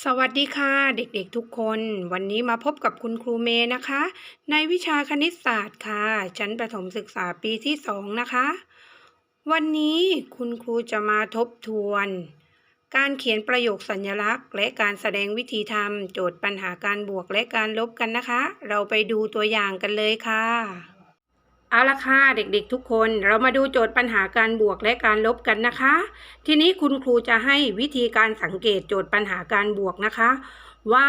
สวัสดีค่ะเด็กๆทุกคน วันนี้มาพบกับคุณครูเมย์นะคะ ในวิชาคณิตศาสตร์ค่ะชั้นประถมศึกษาปีที่สองนะคะ วันนี้คุณครูจะมาทบทวน การเขียนประโยคสัญลักษณ์ และการแสดงวิธีทำโจทย์ปัญหาการบวกและการลบกันนะคะ เราไปดูตัวอย่างกันเลยค่ะ เอาละค่ะเด็กๆทุกคนเรามาดูโจทย์ปัญหาการบวกและการลบกันนะคะ ทีนี้คุณครูจะให้วิธีการสังเกตโจทย์ปัญหาการบวกนะคะ ว่า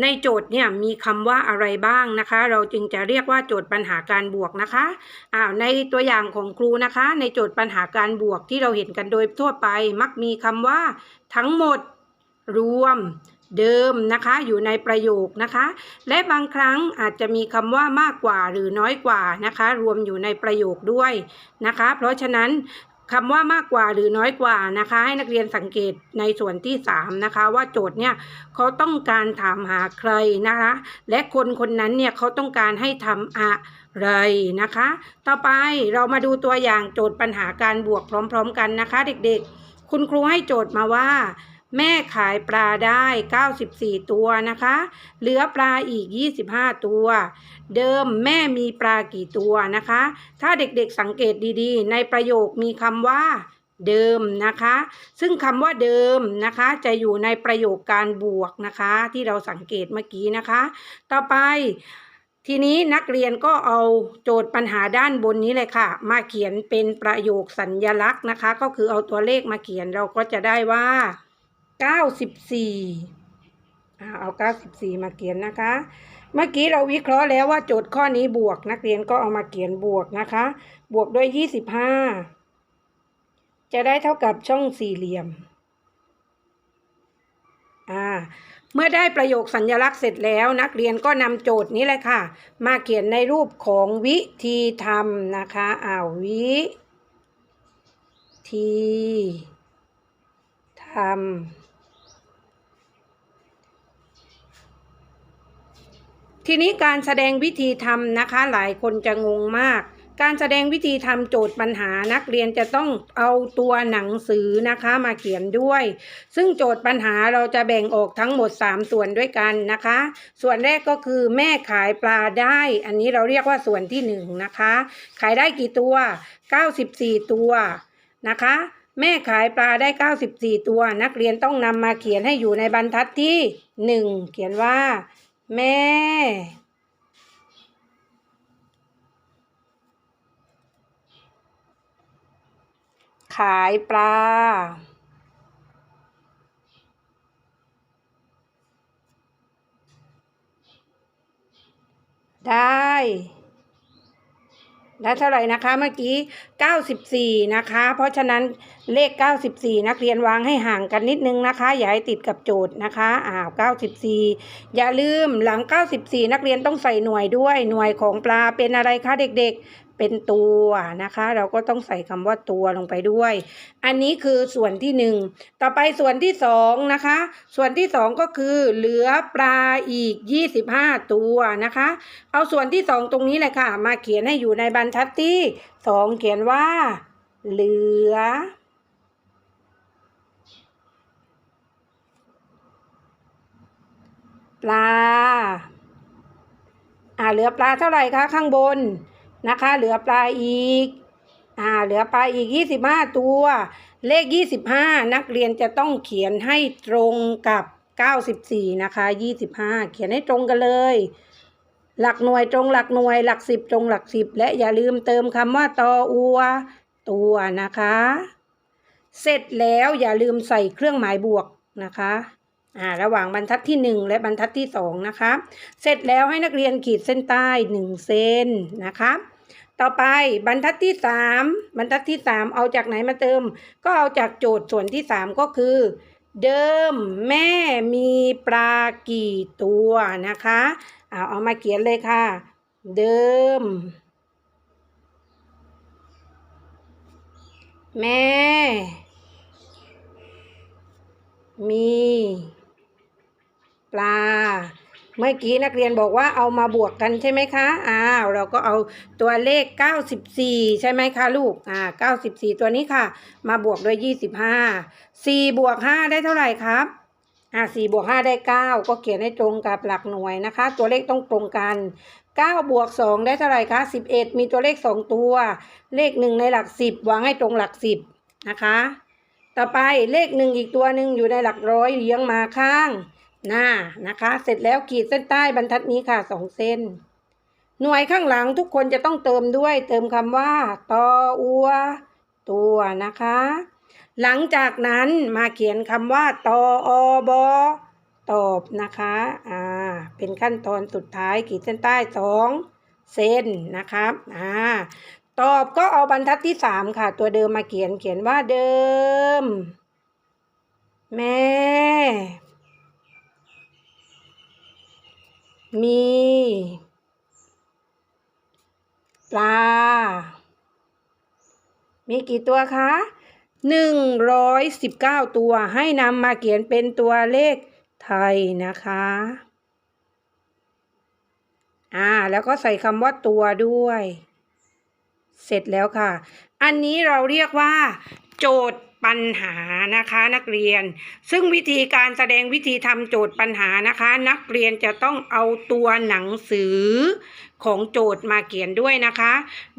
ในโจทย์เนี่ยมีคำว่าอะไรบ้างนะคะ เราจึงจะเรียกว่าโจทย์ปัญหาการบวกนะคะอ้าวในตัวอย่างของครูนะคะ ในโจทย์ปัญหาการบวกที่เราเห็นกันโดยทั่วไป มักมีคำว่า ทั้งหมด รวม เดิมนะคะอยู่ในประโยคนะคะ และบางครั้งอาจจะมีคำว่ามากกว่าหรือน้อยกว่านะคะ รวมอยู่ในประโยคด้วยนะคะ เพราะฉะนั้นคำว่ามากกว่าหรือน้อยกว่านะคะ ให้นักเรียนสังเกตในส่วนที่ 3 นะคะ ว่าโจทย์เนี่ยเขาต้องการถามหาใครนะคะ และคนคนนั้นเนี่ยเขาต้องการให้ทำอะไรนะคะ ต่อไปเรามาดูตัวอย่างโจทย์ปัญหาการบวกพร้อม ๆ กันนะคะ เด็กๆ คุณครูให้โจทย์มาว่า แม่ขายปลาได้ 94 ตัวนะคะ เหลือปลาอีก 25 ตัว เดิมแม่มีปลากี่ตัวนะคะ ถ้าเด็กๆสังเกตดีๆ ในประโยคมีคำว่าเดิมนะคะ ซึ่งคำว่าเดิมนะคะ จะอยู่ในประโยคการบวกนะคะ ที่เราสังเกตเมื่อกี้นะคะ ต่อไปทีนี้นักเรียนก็เอาโจทย์ปัญหาด้านบนนี้เลยค่ะ มาเขียนเป็นประโยคสัญญลักษณ์นะคะ ก็คือเอาตัวเลขมาเขียนเราก็จะได้ว่า 94อ่าเอา94มาเขียนนะคะ เมื่อกี้เราวิเคราะห์แล้วว่าโจทย์ข้อนี้บวก นักเรียนก็เอามาเขียนบวกนะคะ บวกด้วย25จะได้เท่ากับช่องสี่เหลี่ยม อ่า เมื่อได้ประโยคสัญลักษณ์เสร็จแล้วนักเรียนก็นำโจทย์นี้เลยค่ะ มาเขียนในรูปของวิธีทำนะคะอ้าววิธีทำ ทีนี้การแสดงวิธีทำนะคะหลายคนจะงงมาก การแสดงวิธีทำโจทย์ปัญหานักเรียนจะต้องเอาตัวหนังสือนะคะมาเขียนด้วย ซึ่งโจทย์ปัญหาเราจะแบ่งออกทั้งหมด 3 ส่วนด้วยกันนะคะ ส่วนแรกก็คือแม่ขายปลาได้ อันนี้เราเรียกว่าส่วนที่1นะคะ ขายได้กี่ตัว 94 ตัวนะคะแม่ขายปลาได้ 94 ตัว นักเรียนต้องนำมาเขียนให้อยู่ในบรรทัดที่ 1 เขียนว่า แม่ ขายปลา ได้ ได้เท่าไหร่นะคะเมื่อกี้ 94 นะคะ เพราะฉะนั้นเลข 94 นักเรียนวางให้ห่างกันนิดนึงนะคะ อย่าให้ติดกับโจทย์นะคะอ้าว94 อย่าลืมหลัง 94 นักเรียนต้องใส่หน่วยด้วยหน่วยของปลาเป็นอะไรคะเด็กๆ เป็นตัวนะคะ เราก็ต้องใส่คำว่าตัวลงไปด้วย อันนี้คือส่วนที่หนึ่งต่อไปส่วนที่สองนะคะ ส่วนที่สองก็คือเหลือปลาอีก25ตัวนะคะ เอาส่วนที่สองตรงนี้เลยค่ะ มาเขียนให้อยู่ในบรรทัดที่สองเขียนว่า เหลือปลา อ่าเหลือปลาเท่าไหร่คะข้างบน นะคะ เหลือปลาอีกอ่าเหลือปลาอีก25ตัว เลข25นักเรียนจะต้องเขียนให้ตรงกับ94นะคะ25เขียนให้ตรงกันเลย หลักหน่วยตรงหลักหน่วยหลักสิบตรงหลักสิบและอย่าลืมเติมคำว่าตออัวตัวนะคะ เสร็จแล้วอย่าลืมใส่เครื่องหมายบวกนะคะอ่าระหว่างบรรทัดที่ 1 และบรรทัดที่2นะคะ เสร็จแล้วให้นักเรียนขีดเส้นใต้ 1 เส้นนะคะ ต่อไปบรรทัดที่3บรรทัดที่3เอาจากไหนมาเติม ก็เอาจากโจทย์ส่วนที่3ก็คือ เดิมแม่มีปลากี่ตัวนะคะเอาเอามาเขียนเลยค่ะ เดิม แม่ มี ปลา เมื่อกี้นักเรียนบอกว่าเอามาบวกกันใช่ไหมคะอ้าวเราก็เอาตัวเลข 94 ใช่ไหมคะลูกอ่า94 ตัวนี้ค่ะ มาบวกด้วย 25 4 บวก 5 ได้เท่าไหร่ครับอ่าสี่บวกห้าได้เก้าก็เขียนให้ตรงกับหลักหน่วยนะคะ ตัวเลขต้องตรงกันเก้าบวกสองได้เท่าไหร่คะสิบเอ็ดมีตัวเลขสองตัว เลขหนึ่งในหลักสิบวางให้ตรงหลักสิบนะคะ ต่อไปเลขหนึ่งอีกตัวหนึ่งอยู่ในหลักร้อยเลี้ยงมาข้าง หน้านะคะ เสร็จแล้วขีดเส้นใต้บรรทัดนี้ค่ะสองเส้น หน่วยข้างหลังทุกคนจะต้องเติมด้วย เติมคำว่าตออัว ตัวนะคะ หลังจากนั้นมาเขียนคำว่าตออบอตอบนะคะ อ่า เป็นขั้นตอนสุดท้ายขีดเส้นใต้สองเส้นนะครับ อ่า ตอบก็เอาบรรทัดที่สามค่ะ ตัวเดิมมาเขียนเขียนว่าเดิม แม่ มี ปลา มีกี่ตัวคะหนึ่งร้อยสิบเก้าตัวให้นำมาเขียนเป็นตัวเลขไทยนะคะ อ่า แล้วก็ใส่คำว่าตัวด้วย เสร็จแล้วค่ะ อันนี้เราเรียกว่า โจทย์ ปัญหานะคะนักเรียน ซึ่งวิธีการแสดงวิธีทำโจทย์ปัญหานะคะ นักเรียนจะต้องเอาตัวหนังสือของโจทย์มาเขียนด้วยนะคะ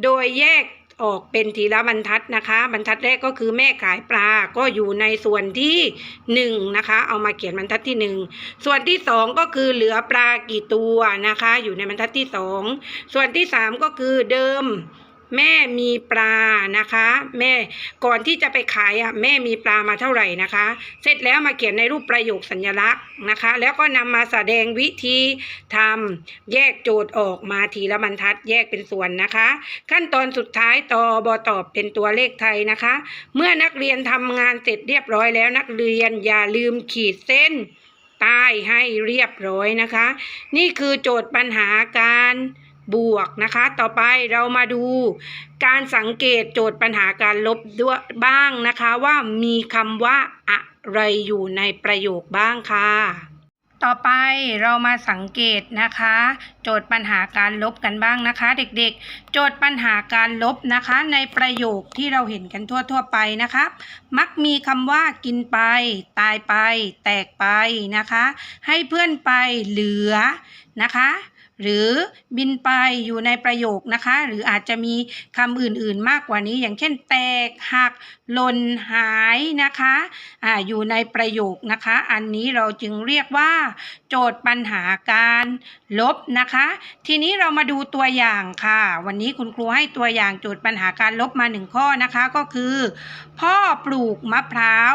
โดยแยกออกเป็นทีละบรรทัดนะคะ บรรทัดแรกก็คือแม่ขายปลาก็อยู่ในส่วนที่หนึ่งนะคะ เอามาเขียนบรรทัดที่หนึ่งส่วนที่สองก็คือเหลือปลากี่ตัวนะคะ อยู่ในบรรทัดที่สองส่วนที่สามก็คือเดิม แม่มีปลานะคะ แม่ก่อนที่จะไปขายอะแม่มีปลามาเท่าไหร่นะคะ เสร็จแล้วมาเขียนในรูปประโยคสัญลักษณ์นะคะ แล้วก็นำมาแสดงวิธีทำแยกโจทย์ออกมาทีละบรรทัดแยกเป็นส่วนนะคะ ขั้นตอนสุดท้ายตอบอตอบเป็นตัวเลขไทยนะคะ เมื่อนักเรียนทำงานเสร็จเรียบร้อยแล้วนักเรียนอย่าลืมขีดเส้นใต้ให้เรียบร้อยนะคะ นี่คือโจทย์ปัญหาการ บวกนะคะ ต่อไปเรามาดูการสังเกตโจทย์ปัญหาการลบด้วยบ้างนะคะ ว่ามีคำว่าอะไรอยู่ในประโยคบ้างค่ะ ต่อไปเรามาสังเกตนะคะ โจทย์ปัญหาการลบกันบ้างนะคะ เด็กๆ โจทย์ปัญหาการลบนะคะ ในประโยคที่เราเห็นกันทั่ว ๆ ไปนะคะ มักมีคำว่ากินไป ตายไป แตกไปนะคะ ให้เพื่อนไปเหลือนะคะ หรือบินไปอยู่ในประโยคนะคะ หรืออาจจะมีคำอื่นๆมากกว่านี้ อย่างเช่น แตกหักหล่นหายนะคะอ่าอยู่ในประโยคนะคะ อันนี้เราจึงเรียกว่า โจทย์ปัญหาการลบนะคะ ทีนี้เรามาดูตัวอย่างค่ะ วันนี้คุณครูให้ตัวอย่างโจทย์ปัญหาการลบมาหนึ่งข้อนะคะก็คือ พ่อปลูกมะพร้าว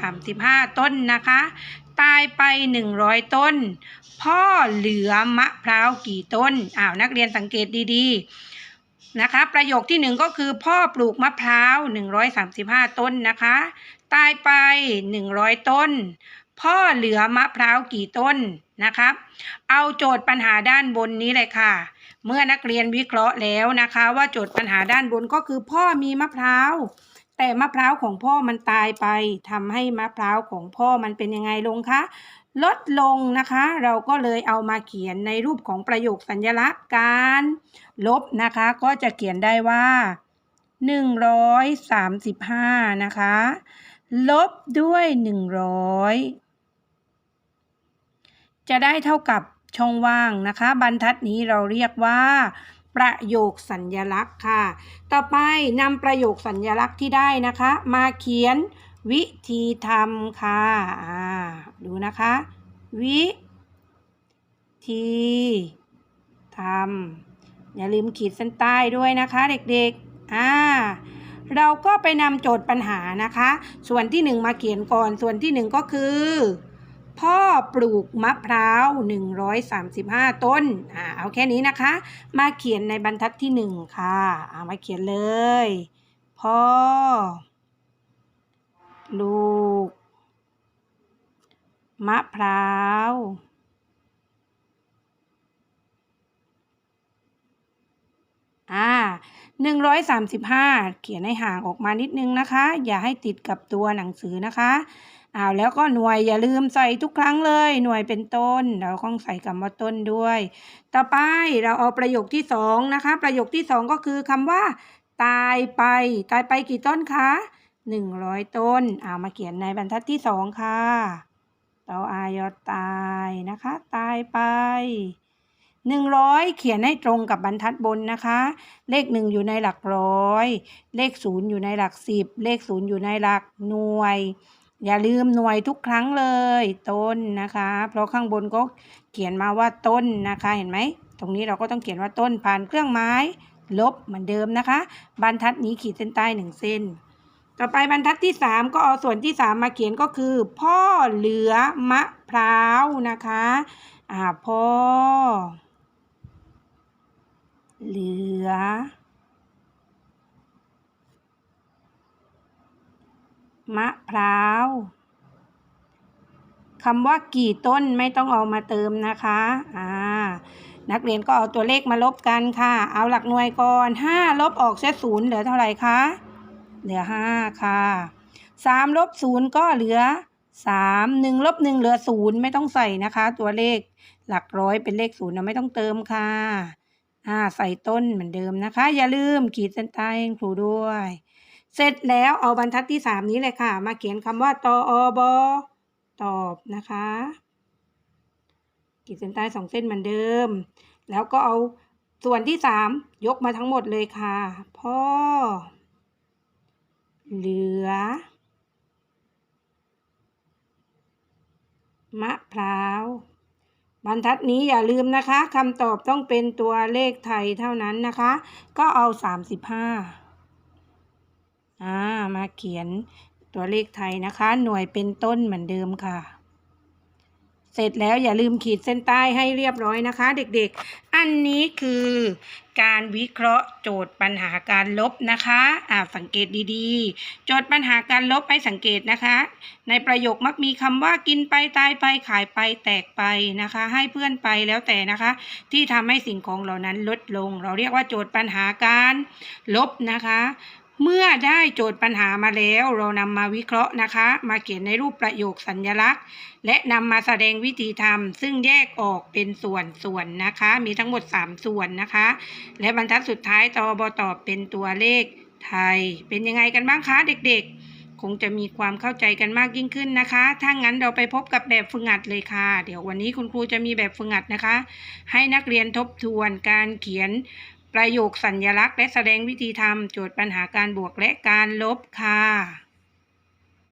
135 ต้นนะคะ ตายไป 100 ต้น พ่อเหลือมะพร้าวกี่ต้นอ้าวนักเรียนสังเกตดีๆนะคะ ประโยคที่หนึ่งก็คือพ่อปลูกมะพร้าว 135 ต้นนะคะ ตายไป 100 ต้น พ่อเหลือมะพร้าวกี่ต้นนะครับ เอาโจทย์ปัญหาด้านบนนี้เลยค่ะ เมื่อนักเรียนวิเคราะห์แล้วนะคะ ว่าโจทย์ปัญหาด้านบนก็คือพ่อมีมะพร้าว แต่มะพร้าวของพ่อมันตายไปทำให้มะพร้าวของพ่อมันเป็นยังไงลงคะลดลงนะคะ เราก็เลยเอามาเขียนในรูปของประโยคสัญลักษณ์การ ลบนะคะ ก็จะเขียนได้ว่า 135 นะคะ ลบด้วย 100 จะได้เท่ากับช่องว่างนะคะ บรรทัดนี้เราเรียกว่า ประโยคสัญญลักษณ์ค่ะ ต่อไปนำประโยคสัญญลักษณ์ที่ได้นะคะ มาเขียนวิธีทำค่ะดูนะคะ วิธีทำอย่าลืมขีดเส้นใต้ด้วยนะคะ เด็กๆอ่าเราก็ไปนำโจทย์ปัญหานะคะ ส่วนที่หนึ่งมาเขียนก่อน ส่วนที่หนึ่งก็คือ พ่อปลูกมะพร้าว 135 ต้น อ่า เอาแค่นี้นะคะ มาเขียนในบรรทัดที่หนึ่งค่ะเอามาเขียนเลย พ่อปลูก มะพร้าว อ่าหนึ่งร้อยสามสิบห้าเขียนให้ห่างออกมานิดนึงนะคะ อย่าให้ติดกับตัวหนังสือนะคะ อ้าวแล้วก็หน่วยอย่าลืมใส่ทุกครั้งเลย หน่วยเป็นต้น เราต้องใส่คำว่าต้นด้วย ต่อไปเราเอาประโยคที่สองนะคะ ประโยคที่สองก็คือคำว่า ตายไป ตายไปกี่ต้นคะหนึ่งร้อยต้นเอามาเขียนในบรรทัดที่สองค่ะตออายอตายนะคะ ตายไปหนึ่งร้อยเขียนให้ตรงกับบรรทัดบนนะคะ เลขหนึ่งอยู่ในหลักร้อย เลขศูนย์อยู่ในหลักสิบเลขศูนย์อยู่ในหลักหน่วย อย่าลืมหน่วยทุกครั้งเลยต้นนะคะ เพราะข้างบนก็เขียนมาว่าต้นนะคะเห็นไหมตรงนี้เราก็ต้องเขียนว่าต้นผ่านเครื่องไม้ลบเหมือนเดิมนะคะ บรรทัดนี้ขีดเส้นใต้หนึ่งเส้น ต่อไปบรรทัดที่สามก็เอาส่วนที่สามมาเขียนก็คือ พ่อเหลือมะพร้าวนะคะอ่าพ่อเหลือ มะพร้าวคำว่ากี่ต้นไม่ต้องเอามาเติมนะคะอ่านักเรียนก็เอาตัวเลขมาลบกันค่ะ เอาหลักหน่วยก่อนห้าลบออกเสียศูนย์เหลือเท่าไหร่คะ เหลือห้าค่ะสามลบศูนย์ก็เหลือสามหนึ่งลบหนึ่งเหลือศูนย์ไม่ต้องใส่นะคะ ตัวเลขหลักร้อยเป็นเลขศูนย์ไม่ต้องเติมค่ะอ่าใส่ต้นเหมือนเดิมนะคะ อย่าลืมขีดเส้นใต้ให้ครูด้วย เสร็จแล้วเอาบรรทัดที่สามนี้เลยค่ะ มาเขียนคำว่าตออบตอบนะคะ ขีดเส้นใต้สองเส้นเหมือนเดิม แล้วก็เอาส่วนที่สามยกมาทั้งหมดเลยค่ะ พ่อ เหลือ มะพร้าว บรรทัดนี้อย่าลืมนะคะคำตอบต้องเป็นตัวเลขไทยเท่านั้นนะคะ ก็เอาสามสิบห้า อ่ามาเขียนตัวเลขไทยนะคะ หน่วยเป็นต้นเหมือนเดิมค่ะ เสร็จแล้วอย่าลืมขีดเส้นใต้ให้เรียบร้อยนะคะ เด็กๆ อันนี้คือการวิเคราะห์โจทย์ปัญหาการลบนะคะอ่าสังเกตดีๆ โจทย์ปัญหาการลบให้สังเกตนะคะ ในประโยคมักมีคำว่ากินไปตายไปขายไปแตกไปนะคะ ให้เพื่อนไปแล้วแต่นะคะ ที่ทำให้สิ่งของเหล่านั้นลดลง เราเรียกว่าโจทย์ปัญหาการลบนะคะ เมื่อได้โจทย์ปัญหามาแล้ว เรานำมาวิเคราะห์นะคะ มาเขียนในรูปประโยคสัญญลักษณ์ และนำมาแสดงวิธีทำซึ่งแยกออกเป็นส่วนๆนะคะ มีทั้งหมด 3 ส่วนนะคะ และบรรทัดสุดท้ายตอบตอบเป็นตัวเลขไทย เป็นยังไงกันบ้างคะเด็กๆ คงจะมีความเข้าใจกันมากยิ่งขึ้นนะคะ ถ้างั้นเราไปพบกับแบบฝึกหัดเลยค่ะ เดี๋ยววันนี้คุณครูจะมีแบบฝึกหัดนะคะ ให้นักเรียนทบทวนการเขียน ประโยคสัญลักษณ์และแสดงวิธีทำโจทย์ปัญหาการบวกและการลบค่ะ